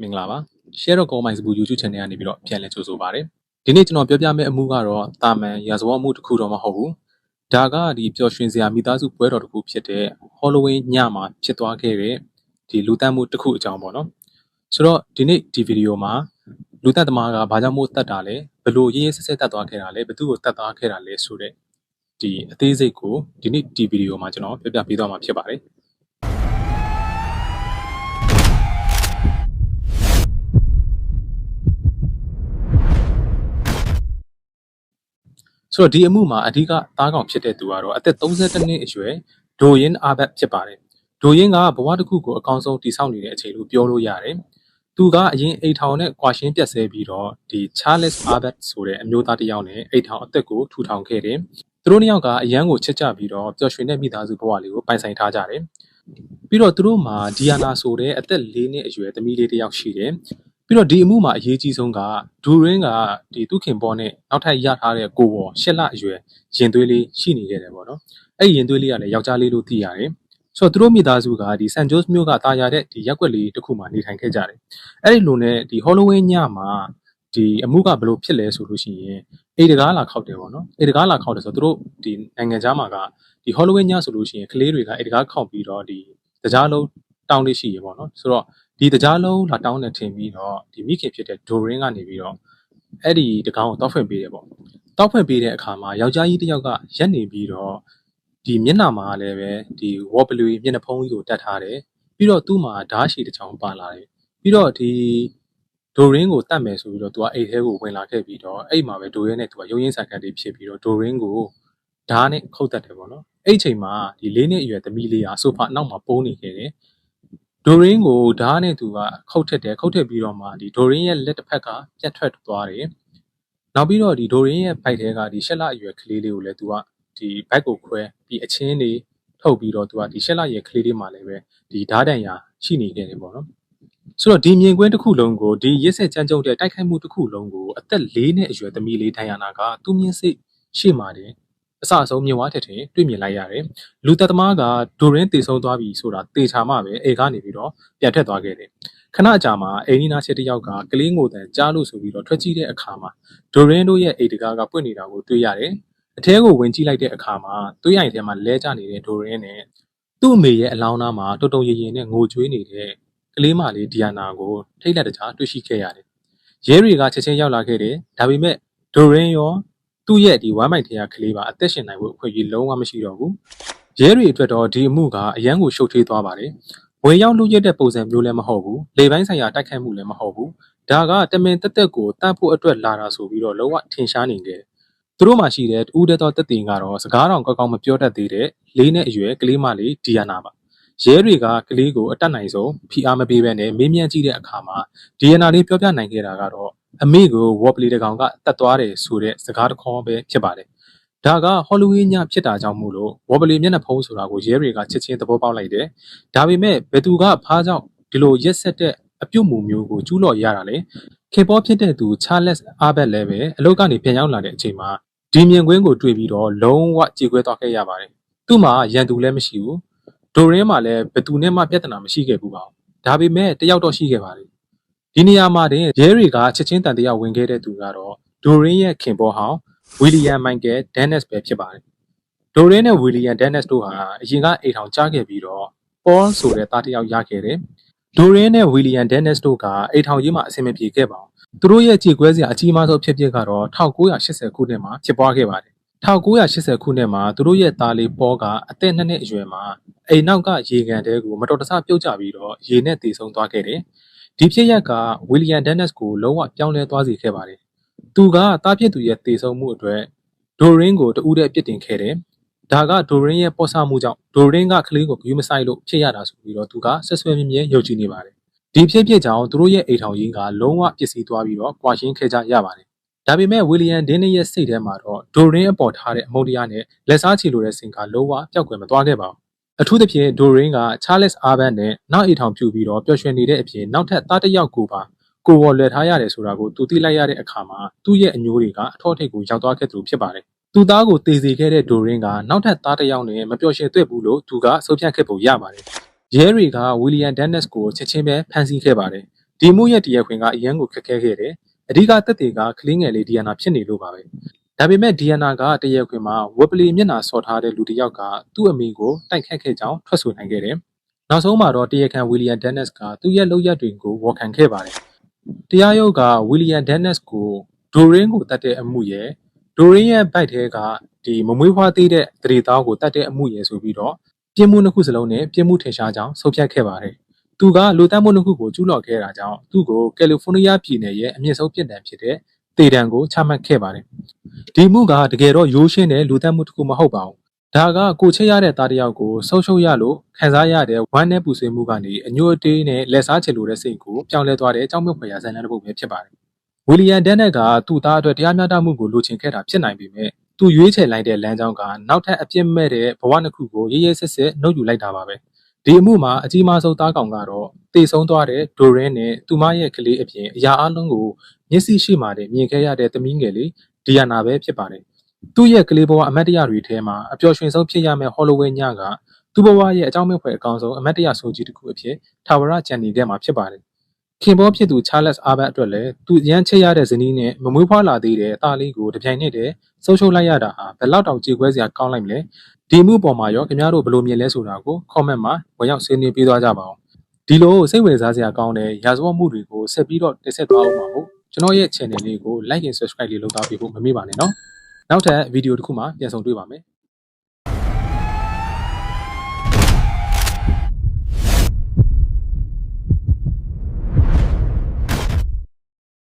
မင်္ဂလာပါ Share of Commons ဘူး YouTube Channel ကနေပြီးတော့ပြန်လည်ကြိုဆိုပါရစေဒီနေ့ကျွန်တော်ပြောပြမယ့်အမှုကတော့တာမန်ရာဇဝတ်အမှုတစ်ခုတော့မဟုတ်ဘူးဒါကဒီပျော်ရွှင်စရာမိသားစုပွဲတော်တစ်ခုဖြစ်တဲ့ Halloween ညမှာဖြစ်သွားခဲ့တဲ့ဒီလူတက်မှုတစ်ခုအကြောင်းပေါ့နော်ဆိုတော့ဒီနေ့ဒီဗီဒီယိုမှာလူတက်သမားကဘာကြောင့်မို့တက်တာလဲဘယ်လိုရေးရေးဆက်ဆက်တက်သွားခဲ့တာလဲဘယ်သူ့ကိုတက်သွားခဲ့တာလဲဆိုတဲ့ဒီအသေးစိတ်ကိုဒီနေ့ဒီဗီဒီယိုမှာကျွန်တော်ပြပြပေးသွားမှာဖြစ်ပါတယ် ဆိုတော့ဒီအမှုမှာအဓိကသားကောင်ဖြစ်တဲ့သူကတော့အသက်32နှစ်အရွယ်ဒိုယင်းအာဘတ်ဖြစ်ပါတယ်။ဒိုယင်းကဘဝတစ်ခုကိုအကောင်းဆုံးတည်ဆောက်နေတဲ့အချိန်လို့ပြောလို့ရတယ်။သူကအရင်အိတ်ထောင်နဲ့ကွာရှင်းပြတ်ဆဲပြီးတော့ဒီ Charles Arbet ဆိုတဲ့အမျိုးသားတစ်ယောက်နဲ့အိတ်ထောင်အသက်ကိုထူထောင်ခဲ့တယ်။သူတို့နှစ်ယောက်ကအရန်ကိုချစ်ကြပြီးတော့ပျော်ရွှင်တဲ့မိသားစုဘဝလေးကိုပိုင်ဆိုင်ထားကြတယ်။ပြီးတော့သူတို့မှာဒီယာနာဆိုတဲ့အသက်၄နှစ်အရွယ်သမီးလေးတစ်ယောက်ရှိတယ်။ ပြီးတော့ဒီအမှုမှာအရေးကြီးဆုံးကဒူရင်းကဒီသူခင်ပေါ်နဲ့နောက်ထပ်ရထားတဲ့ကိုပေါ်ရှစ်လအရွယ်ရင်သွေးလေးရှိနေခဲ့တယ်ပေါ့နော်အဲ့ဒီရင်သွေးလေးကလည်းယောက်ျားလေးလို့သိရတယ်ဆိုတော့သူတို့မိသားစုကဒီဆန်ဂျိုးစ်မြို့ကတာယာတဲ့ဒီရက်ွက်လေးတစ်ခုမှာနေထိုင်ခဲ့ကြတယ်အဲ့ဒီလိုနဲ့ဒီဟောလိုဝင်းညမှာဒီအမှုကဘလို့ဖြစ်လဲဆိုလို့ရှိရင်အိတ်တကားလာခောက်တယ်ပေါ့နော်အိတ်တကားလာခောက်တယ်ဆိုတော့သူတို့ဒီနိုင်ငံခြားမှာကဒီဟောလိုဝင်းညဆိုလို့ရှိရင်ကလေးတွေကအိတ်တကားခောက်ပြီးတော့ဒီတကြားလုံးတောင်းလေးရှိရပေါ့နော်ဆိုတော့ ဒီတကြားလုံးလာတောင်းနေထင်ပြီးတော့ဒီမိခင်ဖြစ်တဲ့ဒိုရင်းကနေပြီးတော့အဲ့ဒီတကောင်ကိုတောက်ဖွင့်ပေးတယ်ပေါ့တောက်ဖွင့်ပေးတဲ့အခါမှာယောက်ျားကြီးတစ်ယောက်ကရက်နေပြီးတော့ဒီမျက်နှာမှာလည်းပဲဒီဝေါ်ဘလူမျက်နှာဖုံးကြီးကိုတတ်ထားတယ်ပြီးတော့သူ့မှာဓာတ်ရှည်တစ်ချောင်းပါလာတယ်ပြီးတော့ဒီဒိုရင်းကိုတတ်မယ်ဆိုပြီးတော့သူကအိတ်ထဲကိုဝင်လာခဲ့ပြီးတော့အဲ့မှာပဲဒိုရင်းနဲ့သူကရုံရင်းဆိုင်ကန်တွေဖြစ်ပြီးတော့ဒိုရင်းကိုဓာတ်နဲ့ခုတ်တက်တယ်ပေါ့နော်အဲ့ချိန်မှာဒီလေးနှစ်အရွယ်သမီးလေးကဆိုဖာနောက်မှာပုံးနေခဲ့တယ် ဒိုရင်းကိုဓာတ်နဲ့သူကခုတ်ထက်တယ်ခုတ်ထက်ပြီးတော့မှဒီဒိုရင်းရဲ့လက်တစ်ဖက်ကပြတ်ထွက်သွားတယ်နောက်ပြီးတော့ဒီဒိုရင်းရဲ့ဘိုက်ထဲကဒီရှက်လအရွယ်ကလေးလေးကိုလည်းသူကဒီဘက်ကိုခွဲပြီးအချင်းတွေထုတ်ပြီးတော့သူကဒီရှက်လရဲ့ကလေးလေးမှလည်းပဲဒီဓာတ်တန်ရာရှိနေခဲ့တယ်ပေါ့နော်ဆိုတော့ဒီမြင်ကွင်းတစ်ခုလုံးကိုဒီရစ်ဆက်ကြမ်းကြုတ်တဲ့တိုက်ခိုက်မှုတစ်ခုလုံးကိုအသက်၄နှစ်အရွယ်သမီးလေးဒိုင်ယာနာကသူ့မြင့်စိတ်ရှေ့မှာတင် အစအဆုံးမြင်ဝါထက်ထင်တွေ့မြင်လိုက်ရတယ်လူသက်သမားကဒိုရင်းတေဆုံးသွားပြီဆိုတာတေချာမှပဲအေကနေပြီးတော့ပြန်ထွက်သွားခဲ့တယ်ခဏကြာမှအိနီနာချစ်တယောက်ကကလေးငိုတန်ကြားလို့ဆိုပြီးတော့ထွက်ကြည့်တဲ့အခါမှာဒိုရင်းတို့ရဲ့အိတ်တကားကပွင့်နေတာကိုတွေ့ရတယ်အထဲကိုဝင်ကြည့်လိုက်တဲ့အခါမှာသွေးရိုင်ထဲမှာလဲကျနေတဲ့ဒိုရင်းနဲ့သူ့အမေရဲ့အလောင်းသားမှာတုံတုံရည်ရည်နဲ့ငိုကြွေးနေတဲ့ကလေးမလေးဒီယာနာကိုထိတ်လက်တကြားတွေ့ရှိခဲ့ရတယ်ရဲတွေကချက်ချင်းရောက်လာခဲ့တယ်ဒါပေမဲ့ဒိုရင်းရော သူ့ရဲ့ဒီဝမ်းမိုက်တရားကလေးပါအသက်ရှင်နိုင်ဖို့အခွင့်အရေးလုံးဝမရှိတော့ဘူးရဲတွေအတွက်တော့ဒီအမှုကအရန်ကိုရှုပ်ထွေးသွားပါတယ်ဝင်ရောက်လူရတဲ့ပုံစံမျိုးလည်းမဟုတ်ဘူးလေပိုင်းဆိုင်ရာတိုက်ခိုက်မှုလည်းမဟုတ်ဘူးဒါကတမင်တက်တက်ကိုတတ်ဖို့အတွက်လာတာဆိုပြီးတော့လုံးဝထင်ရှားနေတယ်သူတို့မှရှိတဲ့တူးတဲ့တော့တက်တင်ကတော့စကားတော်ကောက်ကောက်မပြောတတ်သေးတဲ့လေးနဲ့အရွယ်ကလေးမလေးဒီယာနာပါရဲတွေကကလေးကိုအတက်နိုင်ဆုံးဖိအားမပေးဘဲနဲ့မေးမြန်းကြည့်တဲ့အခါမှာဒီယာနာလေးပြောပြနိုင်ခဲ့တာကတော့ အမေကိုဝေါ်ပလီတကောင်ကတတ်သွားတယ်ဆိုတဲ့စကားတစ်ခေါက်ပဲဖြစ်ပါတယ်ဒါကဟော်လိုဝီးညဖြစ်တာကြောင့်မို့လို့ဝေါ်ပလီမျက်နှာဖုံးဆိုတာကိုရဲတွေကချက်ချင်းသဘောပေါက်လိုက်တယ်ဒါပေမဲ့ဘယ်သူကဖားကြောင့်ဒီလိုရက်ဆက်တဲ့အပြုတ်မှုမျိုးကိုကျူးလွန်ရတာလဲခေပေါ်ဖြစ်တဲ့သူ Charles Arbet လည်းပဲအလုပ်ကနေပြန်ရောက်လာတဲ့အချိန်မှာဒီမြင်ကွင်းကိုတွေ့ပြီးတော့လုံးဝကြေကွဲသွားခဲ့ရပါတယ်သူ့မှာရန်သူလည်းမရှိဘူးဒိုရင်းမှာလည်းဘယ်သူနဲ့မှပြဿနာမရှိခဲ့ဘူးပါဘူးဒါပေမဲ့တယောက်တော့ရှိခဲ့ပါတယ် ဒီနေရာမှာတင်ရဲတွေကချက်ချင်းတန်တရားဝင်ခဲ့တဲ့သူကတော့ဒိုရင်းရဲ့ခင်ပေါ်ဟောင်းဝီလီယံမိုင်ကယ်ဒန်နက်စ်ပဲဖြစ်ပါတယ်ဒိုရင်းနဲ့ဝီလီယံဒန်နက်စ်တို့ဟာအရင်ကအိမ်ထောင်ကြားခဲ့ပြီးတော့ပေါဆိုတဲ့သားတစ်ယောက်ရခဲ့တယ်ဒိုရင်းနဲ့ဝီလီယံဒန်နက်စ်တို့ကအိမ်ထောင်ကြီးမှာအဆင်မပြေခဲ့ပါဘူးသူတို့ရဲ့ကြေကွဲစရာအကြီးမားဆုံးဖြစ်ပျက်ကတော့1980ခုနှစ်မှာဖြစ်ပွားခဲ့ပါတယ်1980ခုနှစ်မှာသူတို့ရဲ့သားလေးပေါကအသက်2နှစ်အရွယ်မှာအိမ်နောက်ကရေကန်တဲကိုမတော်တဆပြုတ်ကျပြီးတော့ရေနဲ့တေဆုံးသွားခဲ့တယ်။ ဒီဖြစ်ရက်ကဝီလီယံဒန်နက်စ်ကိုလုံးဝပြောင်းလဲသွားစေခဲ့ပါတယ်။သူကတားဖြစ်သူရဲ့တေဆုံးမှုအတွက်ဒိုရင်းကိုတူးတဲ့ပြစ်တင်ခဲ့တယ်။ဒါကဒိုရင်းရဲ့ပေါ်ဆမှုကြောင့်ဒိုရင်းကကလေးကိုဂယူးမဆိုင်လို့ဖြစ်ရတာဆိုပြီးတော့သူကဆက်ဆွဲမြဲမြဲယုံကြည်နေပါတယ်။ဒီဖြစ်ဖြစ်ကြောင့်သူတို့ရဲ့အိမ်ထောင်ရင်းကလုံးဝပျက်စီးသွားပြီးတော့ကွာရှင်းခဲ့ကြရပါတယ်။ဒါပေမဲ့ဝီလီယံဒင်းနီရဲ့စိတ်ထဲမှာတော့ဒိုရင်းအပေါ်ထားတဲ့အမုန်းတရားနဲ့လက်စားချီလိုတဲ့စင်ကလုံးဝပျောက်ကွယ်မသွားခဲ့ပါဘူး။ အထူးသဖြင့်ဒိုရင်းက Charles Arban နဲ့နောက်အိမ်ထောင်ပြူပြီးတော့ပျော်ရွှင်နေတဲ့အပြင်နောက်ထပ်သားတစ်ယောက်ကိုပါကိုဝေါ်လွယ်ထားရတယ်ဆိုတာကိုသူသိလိုက်ရတဲ့အခါမှာသူ့ရဲ့အညိုးတွေကအထောက်အထိပ်ကိုရောက်သွားခဲ့သူဖြစ်ပါတယ်။သူသားကိုတေစီခဲ့တဲ့ဒိုရင်းကနောက်ထပ်သားတစ်ယောက်နဲ့မပျော်ရွှင်တွေ့ဘူးလို့သူကဆုံးဖြတ်ခဲ့ပုံရပါတယ်။ရဲတွေကဝီလီယံဒန်နက်စ်ကိုချက်ချင်းပဲဖမ်းဆီးခဲ့ပါတယ်။ဒီမှုရဲ့တရားခွင်ကအရန်ကိုခက်ခဲခဲ့တယ်အဓိကသက်သေကကလင်းငယ်လေးဒီယနာဖြစ်နေလို့ပါပဲ ဒါပေမဲ့ဒီယနာကတရားခွင်မှာဝက်ပလီမျက်နှာဆော်ထားတဲ့လူတစ်ယောက်ကသူ့အမိကိုတိုက်ခတ်ခဲ့ကြောင်းထွက်ဆိုနိုင်ခဲ့တယ်နောက်ဆုံးမှာတော့တရားခံဝီလီယံဒန်နက်စ်ကသူ့ရဲ့လုပ်ရက်တွေကိုဝန်ခံခဲ့ပါတယ်တရားရုံးကဝီလီယံဒန်နက်စ်ကိုဒိုရင်းကိုတတ်တဲ့အမှုရဲ့ဒိုရင်းရဲ့ဘိုက်ထဲကဒီမမွေးဖွားသေးတဲ့သတိသားကိုတတ်တဲ့အမှုရဲ့ဆိုပြီးတော့ပြင်းမှုနှစ်ခုစလုံးနဲ့ပြင်းမှုထင်ရှားကြောင်းဆုံးဖြတ်ခဲ့ပါတယ်သူကလူတက်မှုနှစ်ခုကိုကျူးလွန်ခဲ့တာကြောင့်သူ့ကိုကယ်လီဖိုးနီးယားပြည်နယ်ရဲ့အမြင့်ဆုံးပြည်နယ်ဖြစ်တဲ့ တေတံကိုချမှတ်ခဲ့ပါတယ်။ဒီမှုကတကယ်တော့ရိုးရှင်းတဲ့လူတက်မှုတစ်ခုမဟုတ်ပါဘူး။ဒါကကိုချစ်ရတဲ့သားတစ်ယောက်ကိုဆုံးရှုံးရလို့ခံစားရတဲ့ဝမ်းနဲ့ပူဆွေးမှုကနေအညိုအတေးနဲ့လက်စားချေလိုတဲ့စိတ်ကိုပြောင်းလဲသွားတဲ့အကြောင်းမြတ်ဖွယ်ရာဇာတ်လမ်းတစ်ပုဒ်ပဲဖြစ်ပါတယ်။ဝီလီယံဒန်နက်ကသူ့သားအတွက်တရားမျှတမှုကိုလိုချင်ခဲ့တာဖြစ်နိုင်ပေမဲ့သူရွေးချယ်လိုက်တဲ့လမ်းကြောင်းကနောက်ထပ်အပြစ်မဲ့တဲ့ဘဝတစ်ခုကိုရေးရေးစစ်စစ်နှုတ်ယူလိုက်တာပါပဲ။ ဒီအမှုမှာအကြီးမားဆုံးသားကောင်ကတော့တည်ဆုံးသွားတဲ့ဒိုရင်းနဲ့သူမရဲ့ကလေးအပြင်အရာအလုံးကိုမျက်စိရှိမှတည်းမြင်ခဲ့ရတဲ့သမီးငယ်လေးဒီယာနာပဲဖြစ်ပါတယ်။သူ့ရဲ့ကလေးဘဝအမတ်တရတွေထဲမှာအပျော်ရွှင်ဆုံးဖြစ်ရမယ့်ဟော်လိုဝင်းညကသူ့ဘဝရဲ့အကြောင်းမဲ့ဖွယ်အကောင်းဆုံးအမတ်တရဆိုကြီးတစ်ခုအဖြစ်ထာဝရကျန်နေခဲ့မှာဖြစ်ပါတယ်။ခင်ဘောဖြစ်သူချားလက်စ်အာဘတ်အတွက်လည်းသူရမ်းချစ်ရတဲ့ဇနီးနဲ့မမွေးဖွားလာသေးတဲ့သားလေးကိုတပြိုင်နက်တည်းဆုံးရှုံးလိုက်ရတာဟာဘယ်လောက်တောင်ကြေကွဲစရာကောင်းလိုက်မလဲ။ ဒီမှုပေါ်မှာရောခင်ဗျားတို့ဘယ်လိုမြင်လဲဆိုတာကို comment မှာဝင်ရောက်ဆွေးနွေးပေးသွားကြပါအောင်ဒီလိုစိတ်ဝင်စားစရာကောင်းတဲ့ရာဇဝတ်မှုတွေကိုဆက်ပြီးတော့တင်ဆက်သွားအောင်ပါမို့ကျွန်တော်ရဲ့ channel လေးကို like and subscribe လေးလုပ်သားပေးဖို့မမေ့ပါနဲ့နော်နောက်ထပ်ဗီဒီယိုတစ်ခုမှပြန်ဆုံတွေ့ပါမယ်